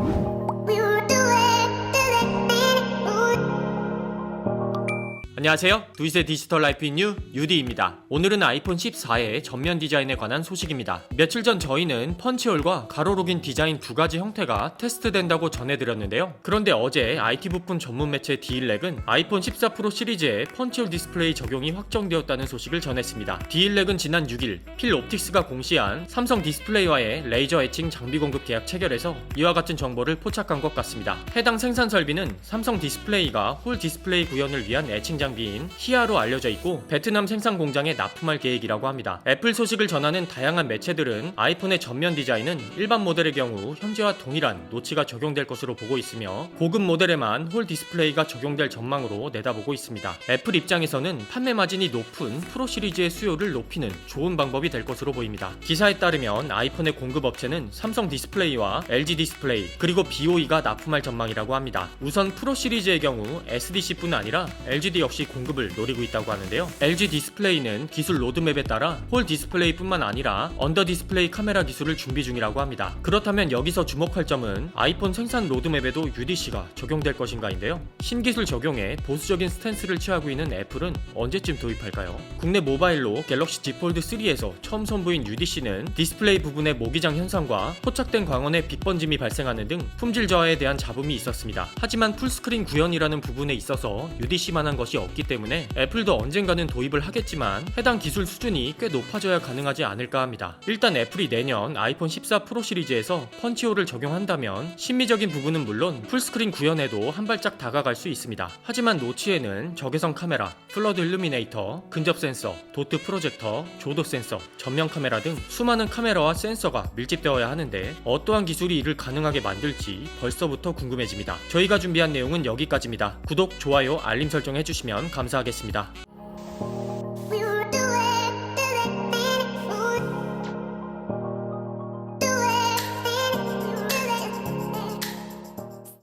thank you 안녕하세요. 두이세 디지털 라이프 인뉴 유디입니다. 오늘은 아이폰 14의 전면 디자인에 관한 소식입니다. 며칠 전 저희는 펀치홀과 가로록인 디자인 두 가지 형태가 테스트된다고 전해드렸는데요. 그런데 어제 IT 부품 전문 매체 디일렉은 아이폰 14 프로 시리즈에 펀치홀 디스플레이 적용이 확정되었다는 소식을 전했습니다. 디일렉은 지난 6일 필 옵틱스가 공시한 삼성 디스플레이와의 레이저 애칭 장비 공급 계약 체결에서 이와 같은 정보를 포착한 것 같습니다. 해당 생산 설비는 삼성 디스플레이가 홀 디스플레이 구현을 위한 애칭 장비 인 히아로 알려져 있고 베트남 생산 공장에 납품할 계획이라고 합니다. 애플 소식을 전하는 다양한 매체들은 아이폰의 전면 디자인은 일반 모델의 경우 현재와 동일한 노치가 적용될 것으로 보고 있으며 고급 모델에만 홀 디스플레이가 적용될 전망으로 내다보고 있습니다. 애플 입장에서는 판매 마진이 높은 프로 시리즈의 수요를 높이는 좋은 방법이 될 것으로 보입니다. 기사에 따르면 아이폰의 공급 업체는 삼성 디스플레이와 LG 디스플레이 그리고 BOE가 납품할 전망이라고 합니다. 우선 프로 시리즈의 경우 SDC뿐 아니라 LGD 역시 공급을 노리고 있다고 하는데요. LG 디스플레이는 기술 로드맵에 따라 홀 디스플레이뿐만 아니라 언더 디스플레이 카메라 기술을 준비 중이라고 합니다. 그렇다면 여기서 주목할 점은 아이폰 생산 로드맵에도 UDC가 적용될 것인가인데요. 신기술 적용에 보수적인 스탠스를 취하고 있는 애플은 언제쯤 도입할까요? 국내 모바일로 갤럭시 Z 폴드 3에서 처음 선보인 UDC는 디스플레이 부분의 모기장 현상과 포착된 광원의 빛번짐이 발생하는 등 품질 저하에 대한 잡음이 있었습니다. 하지만 풀스크린 구현이라는 부분에 있어서 UDC만한 것이 없기 때문에 애플도 언젠가는 도입을 하겠지만 해당 기술 수준이 꽤 높아져야 가능하지 않을까 합니다. 일단 애플이 내년 아이폰 14 프로 시리즈에서 펀치홀을 적용한다면 심미적인 부분은 물론 풀스크린 구현에도 한 발짝 다가갈 수 있습니다. 하지만 노치에는 적외선 카메라, 플러드 일루미네이터, 근접 센서, 도트 프로젝터, 조도 센서, 전면 카메라 등 수많은 카메라와 센서가 밀집되어야 하는데 어떠한 기술이 이를 가능하게 만들지 벌써부터 궁금해집니다. 저희가 준비한 내용은 여기까지입니다. 구독, 좋아요, 알림 설정 해주시면 감사하겠습니다.